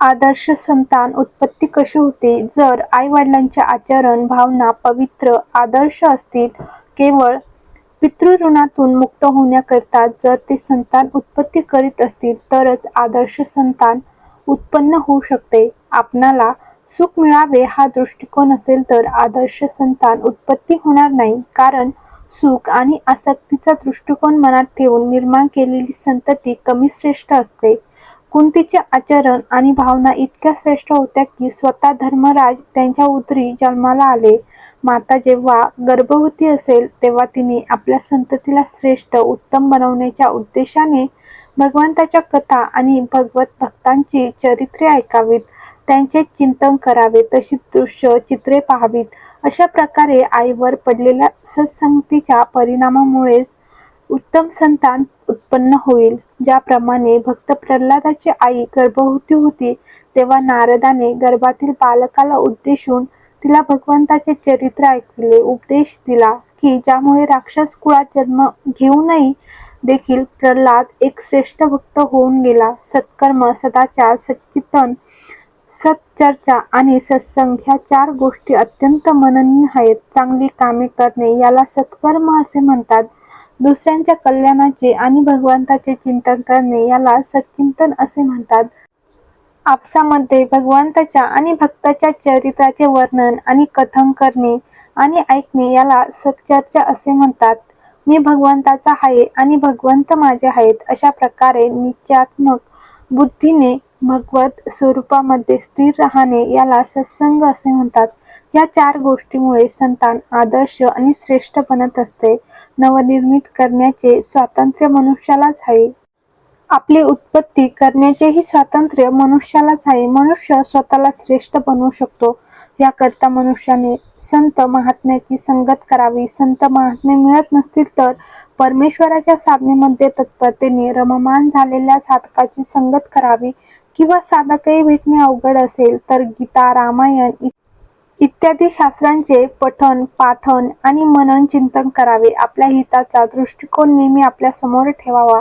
आदर्श संतान उत्पत्ती कशी होते? जर आई वडिलांचे आचरण भावना पवित्र आदर्श असतील केवळ पितृऋणातून मुक्त होण्याकरिता जर ते संतान उत्पत्ती करीत असतील तरच आदर्श संतान उत्पन्न होऊ शकते. आपणाला सुख मिळावे हा दृष्टिकोन असेल तर आदर्श संतान उत्पत्ती होणार नाही. कारण सुख आणि आसक्तीचा दृष्टिकोन मनात ठेवून निर्माण केलेली संतती कमी श्रेष्ठ असते. कुंतीचे आचरण आणि भावना इतक्या श्रेष्ठ होत्या की स्वतः धर्मराज त्यांच्या उदरी जन्माला आले. माता जेव्हा गर्भवती असेल तेव्हा तिने आपल्या संततीला श्रेष्ठ उत्तम बनवण्याच्या उद्देशाने भगवंताच्या कथा आणि भगवत भक्तांची चरित्रे ऐकावीत. त्यांचे चिंतन करावे तशी दृश्य चित्रे पाहावीत. अशा प्रकारे आईवर पडलेल्या सत्संगतीच्या परिणामामुळे उत्तम संतान उत्पन्न होईल. ज्याप्रमाणे भक्त प्रल्हादाची आई गर्भवती होती तेव्हा नारदाने गर्भातील बालकाला उद्देशून तिला भगवंताचे चरित्र ऐकविले उपदेश दिला की ज्यामुळे राक्षस कुळात जन्म घेऊनही देखील प्रल्हाद एक श्रेष्ठ भक्त होऊन गेला. सत्कर्म सदाचार सच्चितन सच्चर्चा आणि सत्संग ह्या चार गोष्टी अत्यंत मननीय आहेत. चांगली कामे करणे याला सत्कर्म असे म्हणतात. दुसऱ्यांच्या कल्याणाचे आणि भगवंताचे चिंतन करणे याला सच्चिंतन असे म्हणतात. आपसामध्ये भगवंताच्या आणि भक्ताच्या चरित्राचे वर्णन आणि कथन करणे आणि ऐकणे याला सच्चर्चा असे म्हणतात. मी भगवंताचा आहे आणि भगवंत माझे आहेत अशा प्रकारे निश्चयात्मक बुद्धीने भगवत स्वरूपामध्ये स्थिर राहणे याला सत्संग असे म्हणतात. या चार गोष्टीमुळे संतान आदर्श आणि श्रेष्ठ बनत असते. नवनिर्मित करण्याचे स्वातंत्र्य मनुष्यालाच आहे. आपली उत्पत्ती करण्याचेही स्वातंत्र्य मनुष्यालाच आहे. मनुष्य स्वतःला श्रेष्ठ बनवू शकतो. याकरता मनुष्याने संत महात्म्याची संगत करावी. संत महात्मे मिळत नसतील तर परमेश्वराच्या साधनेमध्ये तत्परतेने रममान झालेल्या साधकाची संगत करावी किंवा साधकही भेटणे अवघड असेल तर गीता रामायण इत्यादी शास्त्रांचे पठन पाठन आणि मनन चिंतन करावे. आपल्या हिताचा दृष्टिकोन नेहमी आपल्यासमोर ठेवावा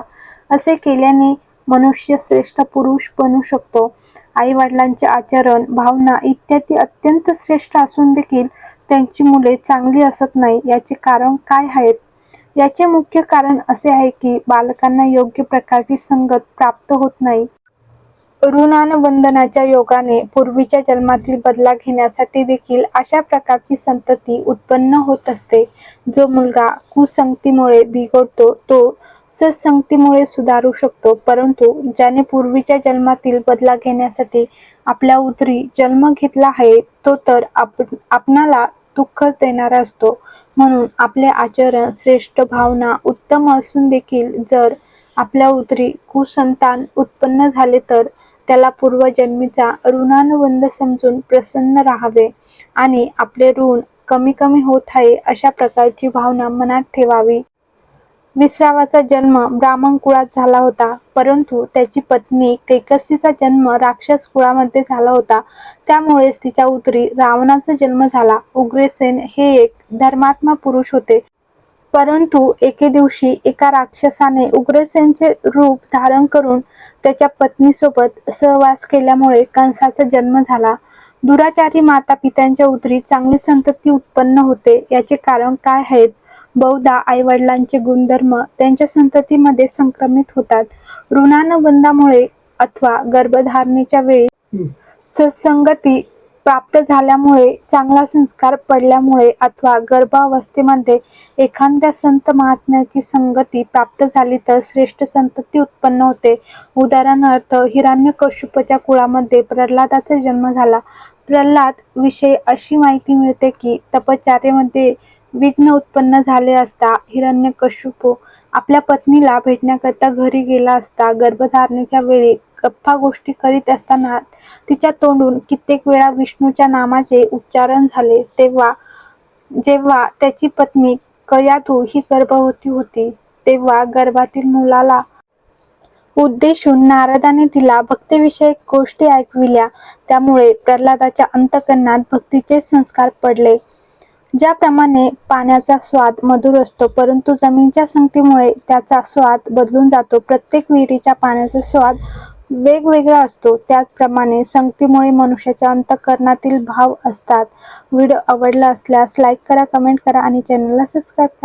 असे केल्याने मनुष्य श्रेष्ठ पुरुष बनू शकतो. आई वडिलांचे आचरण भावना इत्यादी अत्यंत श्रेष्ठ असून देखील त्यांची मुले चांगली असत नाही याचे कारण काय आहेत? याचे मुख्य कारण असे आहे की बालकांना योग्य प्रकारची संगत प्राप्त होत नाही. ऋणानुबंधनाच्या योगाने पूर्वीच्या जन्मातील बदला घेण्यासाठी देखील अशा प्रकारची संतती उत्पन्न होत असते. जो मुलगा कुसंगतीमुळे बिघडतो तो सत्संगतीमुळे सुधारू शकतो परंतु ज्याने पूर्वीच्या जन्मातील बदला घेण्यासाठी आपल्या उदरी जन्म घेतला आहे तो तर आप आपणाला दुःख देणारा असतो. म्हणून आपले आचरण श्रेष्ठ भावना उत्तम असून देखील जर आपल्या उदरी कुसंतान उत्पन्न झाले तर त्याला पूर्वजन्मीचा ऋणानुबंध समजून प्रसन्न राहावे आणि आपले ऋण कमी कमी होत आहे अशा प्रकारची भावना मनात ठेवावी. विश्रावाचा जन्म ब्राह्मण कुळात झाला होता परंतु त्याची पत्नी कैकसीचा जन्म राक्षस कुळामध्ये झाला होता. त्यामुळेच तिच्या उतरी रावणाचा जन्म झाला. उग्रसेन हे एक धर्मात्मा पुरुष होते. परंतु एके दिवशी एका राक्षसाने उग्रसेनचे रूप धारण करून त्याच्या पत्नीसोबत सहवास केल्यामुळे कंसाचा जन्म झाला. दुराचारी माता पित्यांच्या उतरी चांगली संतती उत्पन्न होते. याचे कारण काय आहेत? बहुधा आईवडिलांचे गुणधर्म त्यांच्या संततीमध्ये संक्रमित होतात. ऋणानुबंधामुळे अथवा गर्भधारणेच्या वेळी सत्संगती प्राप्त झाल्यामुळे चांगला संस्कार पडल्यामुळे अथवा गर्भावस्थेमध्ये एखाद्या संत महात्म्याची संगती प्राप्त झाली तर श्रेष्ठ संतती उत्पन्न होते. उदाहरणार्थ हिरण्यकश्यपच्या कुळामध्ये प्रल्हादाचा जन्म झाला. प्रल्हाद विषयी अशी माहिती मिळते की तपश्चर्येमध्ये विघ्न उत्पन्न झाले असता हिरण्यकश्यप आपल्या पत्नीला भेटण्याकरता घरी गेला असता गर्भधारणेच्या वेळी गप्पा गोष्टी करीत असताना तिच्या तोंडून कित्येक वेळा विष्णूच्या नामाचे उच्चारण झाले. तेव्हा जेव्हा त्याची पत्नी कयातू ही गर्भवती होती तेव्हा गर्भातील मुलाला उद्देशून नारदाने तिला भक्तीविषयक गोष्टी ऐकविल्या. त्यामुळे प्रल्हादाच्या अंतकरणात भक्तीचे संस्कार पडले. ज्याप्रमाणे पाण्याचा स्वाद मधुर असतो परंतु जमीनच्या संगतीमुळे त्याचा स्वाद बदलून जातो. प्रत्येक विहिरीच्या पाण्याचा स्वाद वेगवेगळा असतो. त्याचप्रमाणे संगतीमुळे मनुष्याच्या अंतःकरणातील भाव असतात. व्हिडिओ आवडला असल्यास लाईक करा कमेंट करा आणि चॅनलला सबस्क्राईब करा.